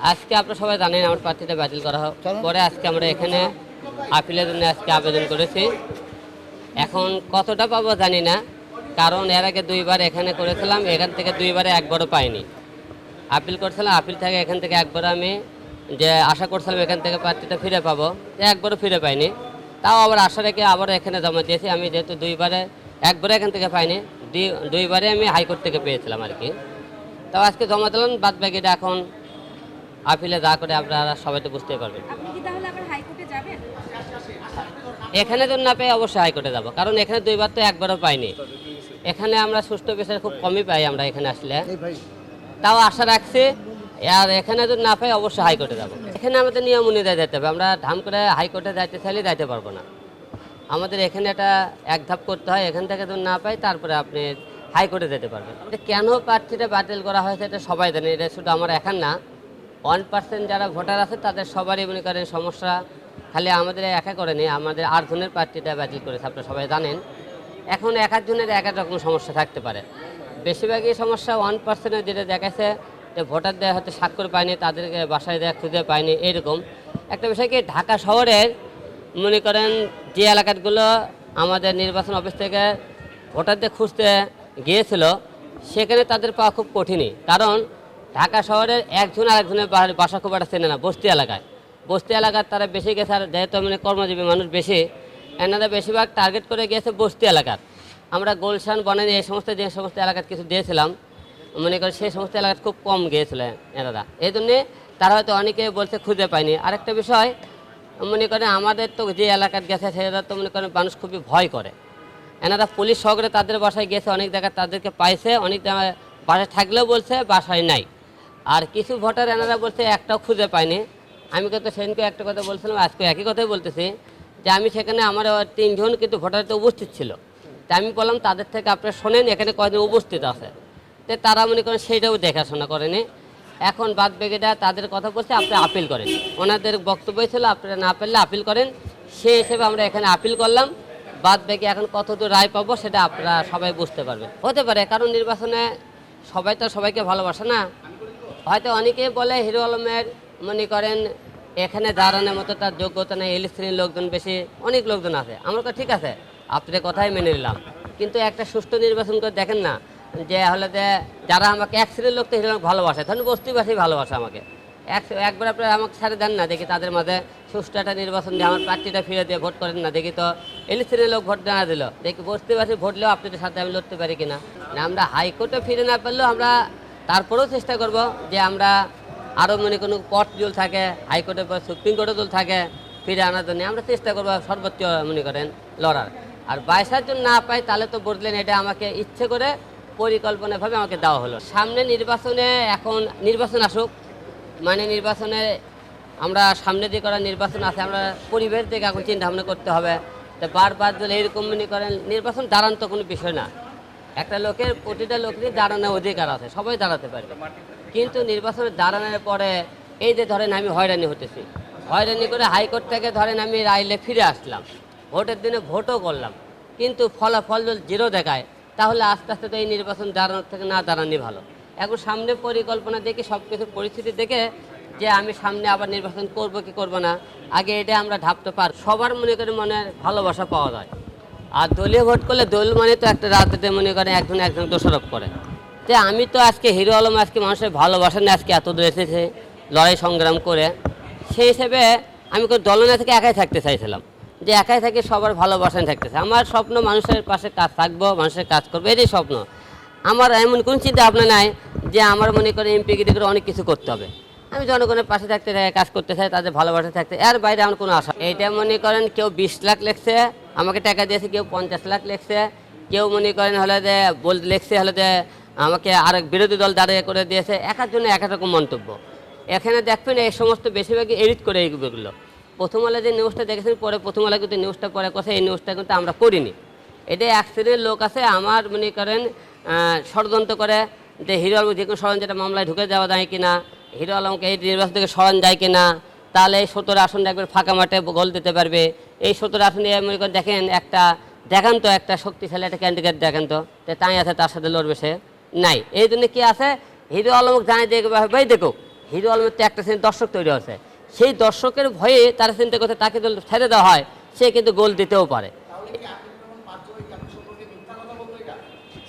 আজকে আপনারা সবাই জানেন আমার প্রার্থীটা বাতিল করা হোক? পরে আজকে আমরা এখানে আপিলের জন্য আজকে আবেদন করেছি। এখন কতটা পাবো জানি না কারণ এর আগে দুইবার এখানে করেছিলাম এখান থেকে দুইবারে একবারও পাইনি। আপিল করছিলাম আপিল থেকে এখান থেকে একবার আমি যে আশা করছিলাম এখান থেকে প্রার্থীটা ফিরে পাবো একবারও ফিরে পাইনি। তাও আবার আশা রেখে আবার এখানে জমা দিয়েছি আমি যেহেতু দুইবারে একবারে এখান থেকে পাইনি দুই- দুইবারে আমি হাইকোর্ট থেকে পেয়েছিলাম আর কি। তাও আজকে জমা দিলাম বাদ বাকিটা এখন আপিলে যা করে আপনারা সবাই তো বুঝতেই পারবেন। আপনি কি তাহলে আবার হাইকোর্টে যাবেন? এখানে তো না পেয়ে অবশ্যই হাইকোর্টে যাব কারণ এখানে দুইবার তো একবারও পাইনি। এখানে আমরা সুষ্ঠু বিচার খুব কমই পাই আমরা এখানে আসলে। তাও আশা রাখছি আর এখানে যদি না পাই অবশ্যই হাইকোর্টে যাব। এখানে আমাদের নিয়ম অনুযায়ী যেতে হবে আমরা ধাম করে হাইকোর্টে যাইতে চাইলে যাইতে পারব না। আমাদের এখানে একটা এক ধাপ করতে হয় এখান থেকে যদি না পাই তারপরে আপনি হাইকোর্টে যেতে পারবেন। এটা কেন প্রার্থীটা বাতিল করা হয়েছে এটা সবাই জানে এটা শুধু আমার এখান না। ওয়ান পার্সেন্ট যারা ভোটার আছে, তাদের সবারই মনে করেন সমস্যা। খালি আমাদের একা করেনি আমাদের আটজনের প্রার্থীটা বাতিল করেছে, আপনারা সবাই জানেন। এখন এক একজনের এক এক রকম সমস্যা থাকতে পারে। বেশিরভাগই সমস্যা ওয়ান পার্সেন্টের যেটা দেখাচ্ছে যে ভোটারদের হয়তো স্বাক্ষর পায়নি, তাদেরকে বাসায় দেওয়া খুঁজে পায়নি এরকম একটা বিষয় কি, ঢাকা শহরের মনে করেন যে এলাকাগুলো আমাদের নির্বাচন অফিস থেকে ভোটারদের খুঁজতে গিয়েছিল, সেখানে তাদের পাওয়া খুব কঠিনই। কারণ ঢাকা শহরের একজন আরেকজনের বাসা খুব একটা চেনে না, বস্তি এলাকায়। বস্তি এলাকার তারা বেশি গেছে আর যেহেতু মানে কর্মজীবী মানুষ বেশি, এনারা বেশিরভাগ টার্গেট করে গিয়েছে বস্তি এলাকার। আমরা গোলশান, বনানী এই সমস্ত যে সমস্ত এলাকার কিছু দিয়েছিলাম, মনে করি সেই সমস্ত এলাকায় খুব কম গিয়েছিল এনারা। এই জন্যে তারা হয়তো অনেকে বলছে খুঁজে পায়নি। আরেকটা বিষয়, মনে করেন আমাদের তো যে এলাকার গেছে, সেটা তো মনে করেন মানুষ খুবই ভয় করে। এনারা পুলিশ সহকারে তাদের বাসায় গেছে অনেক জায়গায় তাদেরকে পাইছে, অনেক জায়গায় বাসায় থাকলেও বলছে, বাসায় নাই। আর কিছু ভোটার এনারা বলছে একটাও খুঁজে পায়নি। আমি কিন্তু সেদিনকে একটা কথা বলছিলাম, আজকে একই কথাই বলতেছি, যে আমি সেখানে আমার তিনজন কিন্তু ভোটার তো উপস্থিত ছিল। তা আমি বললাম, তাদের থেকে আপনারা শোনেন, এখানে কয়জন উপস্থিত আছে। তো তারা মনে করেন সেইটাও দেখাশোনা করেনি। এখন বাদ বেগেটা তাদের কথা বলছে আপনি আপিল করেন। ওনাদের বক্তব্য ছিল, আপনারা না পারলে আপিল করেন। সে হিসেবে আমরা এখানে আপিল করলাম। বাদ বাকি এখন কত দূর রায় পাবো সেটা আপনারা সবাই বুঝতে পারবেন। হতে পারে, কারণ নির্বাচনে সবাই তো সবাইকে ভালোবাসে না। হয়তো অনেকেই বলে হিরো আলমের মনে করেন, এখানে দাঁড়ানোর মতো তার যোগ্যতা নেই, এলি শ্রেণির লোকজন বেশি, অনেক লোকজন আছে। আমরা তো ঠিক আছে, আপনার কথাই মেনে নিলাম। কিন্তু একটা সুষ্ঠু নির্বাচন করে দেখেন না, যে হলে যে যারা আমাকে এক শ্রেণির লোক তো হিরো ভালোবাসে, ধরুন বস্তিবাসী ভালোবাসে আমাকে। এক একবার আপনারা আমাকে ছাড়ে দেন না, দেখি তাদের মাঝে সুষ্ঠু একটা নির্বাচন দিয়ে আমার প্রার্থীটা ফিরে দিয়ে ভোট করেন না, দেখি তো শ্রেণির লোক ভোট না দিল। দেখি বস্তিবাসী ভোটলেও আপনাদের সাথে আমি লড়তে পারি কিনা। না, আমরা হাইকোর্টে ফিরে না পারলেও আমরা তারপরেও চেষ্টা করব যে আমরা আরও মনে কোনো পথ জল থাকে হাইকোর্টে বা সুপ্রিম কোর্টে জল থাকে, ফিরে আনার জন্য। আমরা চেষ্টা করব সর্বোচ্চ মনে করেন লড়ার। আর বাইশার জন্য না পাই তাহলে তো বললেন এটা আমাকে ইচ্ছে করে পরিকল্পনাভাবে আমাকে দেওয়া হলো। সামনে নির্বাচনে এখন নির্বাচন আসুক মানে নির্বাচনে আমরা সামনে যে করা নির্বাচন আছে, আমরা পরিবেশ থেকে এখন চিন্তা ভাবনা করতে হবে। তো বারবার যদি এরকম মনে করেন, নির্বাচন দাঁড়ান তো কোনো বিষয় না। একটা লোকের প্রতিটা লোকেরই দাঁড়ানোর অধিকার আছে, সবাই দাঁড়াতে পারবে। কিন্তু নির্বাচনে দাঁড়ানোর পরে এই যে ধরেন আমি হয়রানি হতেছি, হয়রানি করে হাইকোর্ট থেকে ধরেন আমি রাইলে ফিরে আসলাম, ভোটের দিনে ভোটও করলাম, কিন্তু ফলাফল জিরো দেখায়, তাহলে আস্তে আস্তে তো এই নির্বাচন দাঁড়ানোর থেকে না দাঁড়ানি ভালো। এখন সামনে পরিকল্পনা দেখে সব কিছু পরিস্থিতি দেখে যে আমি সামনে আবার নির্বাচন করব কি করব না, আগে এটা আমরা ঢাপতে পার, সবার মনে করে মনে ভালোবাসা পাওয়া যায়। আর দলীয় ভোট করলে দল মানে তো একটা রাজনীতি, মনে করে একজন একজন দোষারোপ করে। যে আমি তো আজকে হিরো আলম, আজকে মানুষের ভালোবাসা নিয়ে আজকে এত দূর এসেছে, লড়াই সংগ্রাম করে। সেই হিসেবে আমি কোনো দলনা থেকে একাই থাকতে চাইছিলাম, যে একাই থেকে সবার ভালোবাসা থাকতেছে আমার স্বপ্ন মানুষের পাশে কাজ থাকব, মানুষের কাজ করব, এটাই স্বপ্ন। আমার এমন কোনো চিন্তা ভাবনা নাই যে আমার মনে করে এমপি গিরি করে অনেক কিছু করতে হবে। আমি জনগণের পাশে থাকতে চাই, কাজ করতে চাই, তাদের ভালোবাসা থাকতে এর বাইরে আমার কোনো আশা। এটা মনে করেন কেউ বিশ লাখ লেখছে আমাকে টাকা দিয়েছে, কেউ পঞ্চাশ লাখ লেখছে, কেউ মনে করেন হলে যে বল লেখছে হলে যে আমাকে আরেক বিরোধী দল দাঁড়িয়ে করে দিয়েছে, এক এক জন্য এক রকম মন্তব্য। এখানে দেখবেন এই সমস্ত বেশিরভাগই এডিট করে এইগুলো প্রথম আলো যে নিউজটা দেখেছেন, পরে প্রথম আলো কিন্তু নিউজটা পরে কথা, এই নিউজটা কিন্তু আমরা করিনি। এটা এক শ্রেণির লোক আছে, আমার মনে করেন ষড়যন্ত্র করে যে হিরো আলম যে কোনো ষড়যন্ত্রটা মামলায় ঢুকে যাওয়া যায় কিনা, হিরো আলমকে এই নির্বাচন থেকে সরান যায় কিনা তাহলে এই সত্তর আসনটা একবার ফাঁকা মাঠে গোল দিতে পারবে। এই সত্তর আসনে মনে করেন দেখেন একটা দেখান তো একটা শক্তিশালী একটা ক্যান্ডিডেট দেখেন তো তাই আছে, তার সাথে লড়বে সে। নাই, এই জন্য কি আছে? হিরো আলমক জানাই দেখবে ভাই দেখো, হিরো আলমের তো একটা শ্রেণির দর্শক তৈরি হচ্ছে সেই দর্শকের ভয়ে তারা চিন্তা করতে তাকে যদি ছেড়ে দেওয়া হয়, সে কিন্তু গোল দিতেও পারে।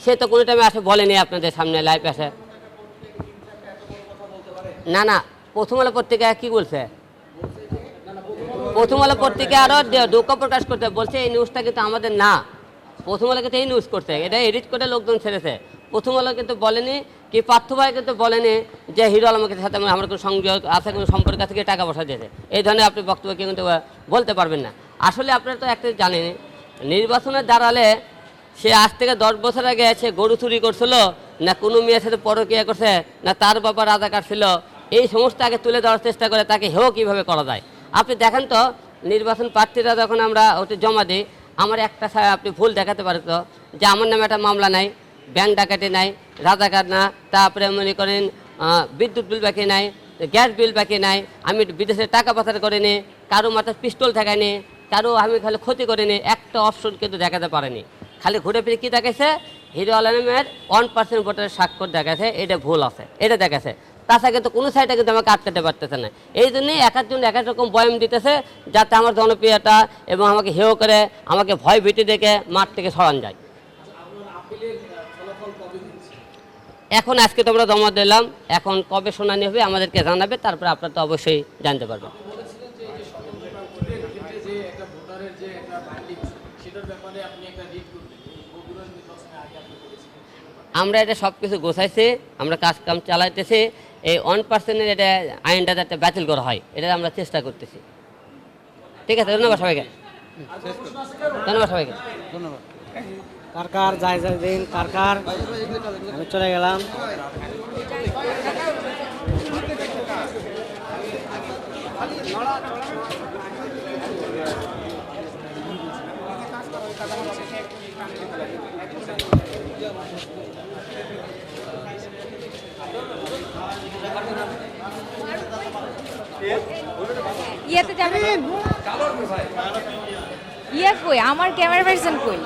সে তো কোনো টাইমে আসে বলেনি আপনাদের সামনে লাইভ আসে। না না, প্রথম আলো পত্রিকা কি বলছে? প্রথম আলো পত্রিকা আরও দুঃখ প্রকাশ করতে, বলছে এই নিউজটা কিন্তু আমাদের না। প্রথম আলো কিন্তু এই নিউজ করছে, এটা এডিট করে লোকজন ছেড়েছে। প্রথম আলো কিন্তু বলেনি, কি পার্থ ভাই কিন্তু বলেনি যে হিরো আলমের সাথে আমার কোনো সংযোগ আছে কোনো সম্পর্ক থেকে টাকা পয়সা দিয়েছে। এই ধরনের আপনি বক্তব্য কিন্তু বলতে পারবেন না। আসলে আপনারা তো একটা জানেন, নির্বাচনের দাঁড়ালে সে আজ থেকে দশ বছর আগে সে গরু চুরি করছিল, না কোনো মেয়ের সাথে পরকিয়া করছে, না তার বাবা রাজা কাটছিল এই সমস্ত আগে তুলে দেওয়ার চেষ্টা করে তাকে হেও কীভাবে করা যায়? আপনি দেখেন তো, নির্বাচন প্রার্থীরা যখন আমরা ওতে জমা দিই, আমার একটা আপনি ভুল দেখাতে পারেন তো, যে আমার নামে একটা মামলা নাই, ব্যাংক ডাকাতি নাই, রাজাকার না, তারপরে মনে করেন বিদ্যুৎ বিল বাকি নাই, গ্যাস বিল বাকি নাই, আমি বিদেশে টাকা পাচার করিনি, কারও মাথায় পিস্তল ঠেকাইনি, কারও আমি খালি ক্ষতি করিনি, একটা অপশন কিন্তু দেখাতে পারেনি। খালি ঘুরে ফিরে কী দেখাইছে? হিরো আলমের ওয়ান পার্সেন্ট ভোটারের স্বাক্ষর দেখাছে এটা ভুল আছে, এটা দেখাছে তাছাড়া কিন্তু কোনো সাইডে কিন্তু আমাকে আটকাতে পারতেছে না। এই জন্যই এক একজন এক এক রকম বয়াম দিতেছে, যাতে আমার জনপ্রিয়তা এবং আমাকে হেয় করে, আমাকে ভয় ভীতি দেখে মাঠ থেকে সরান যায়। এখন আজকে তোমরা জমা দিলাম, এখন কবে শুনানি হবে আমাদেরকে জানাবে, তারপরে আপনারা তো অবশ্যই জানতে পারবেন। আমরা এটা সব কিছু গোছাইছি, আমরা কাজ কাম চালাইতেছি এই ওয়ান পার্সেন্টের এটা আইনটা যাতে বাতিল করা হয়, এটা আমরা চেষ্টা করতেছি। ঠিক আছে, ধন্যবাদ সবাইকে। ধন্যবাদ সবাইকে। ধন্যবাদ। কার, যাই যাই দিন, কার কার, আমি চলে গেলাম। ইয়েতে যাবেন ইয়ে কই? আমার ক্যামেরা পার্সন কই?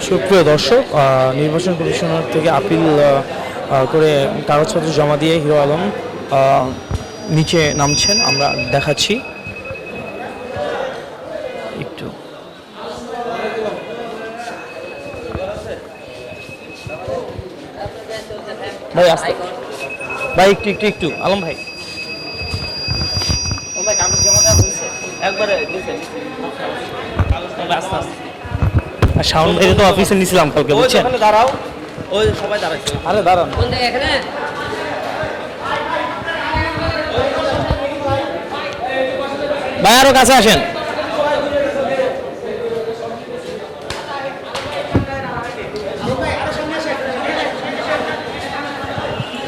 সুপ্রিয় দর্শক আহ, নির্বাচন কমিশনার থেকে আপিল করে কাগজপত্র জমা দিয়ে হিরো আলম নিচে নামছেন আমরা দেখাচ্ছি। একটু। ভাই আসতে। ভাই একটু একটু একটু। আলম ভাই। শাওন ভাই তো অফিসে নিছিলাম কালকে বুঝছেন? দাঁড়াও। ওই সবাই দাঁড়াচ্ছে। আরে দাঁড়ান। কোন এখানে? ভাই আরও কাছে আসেন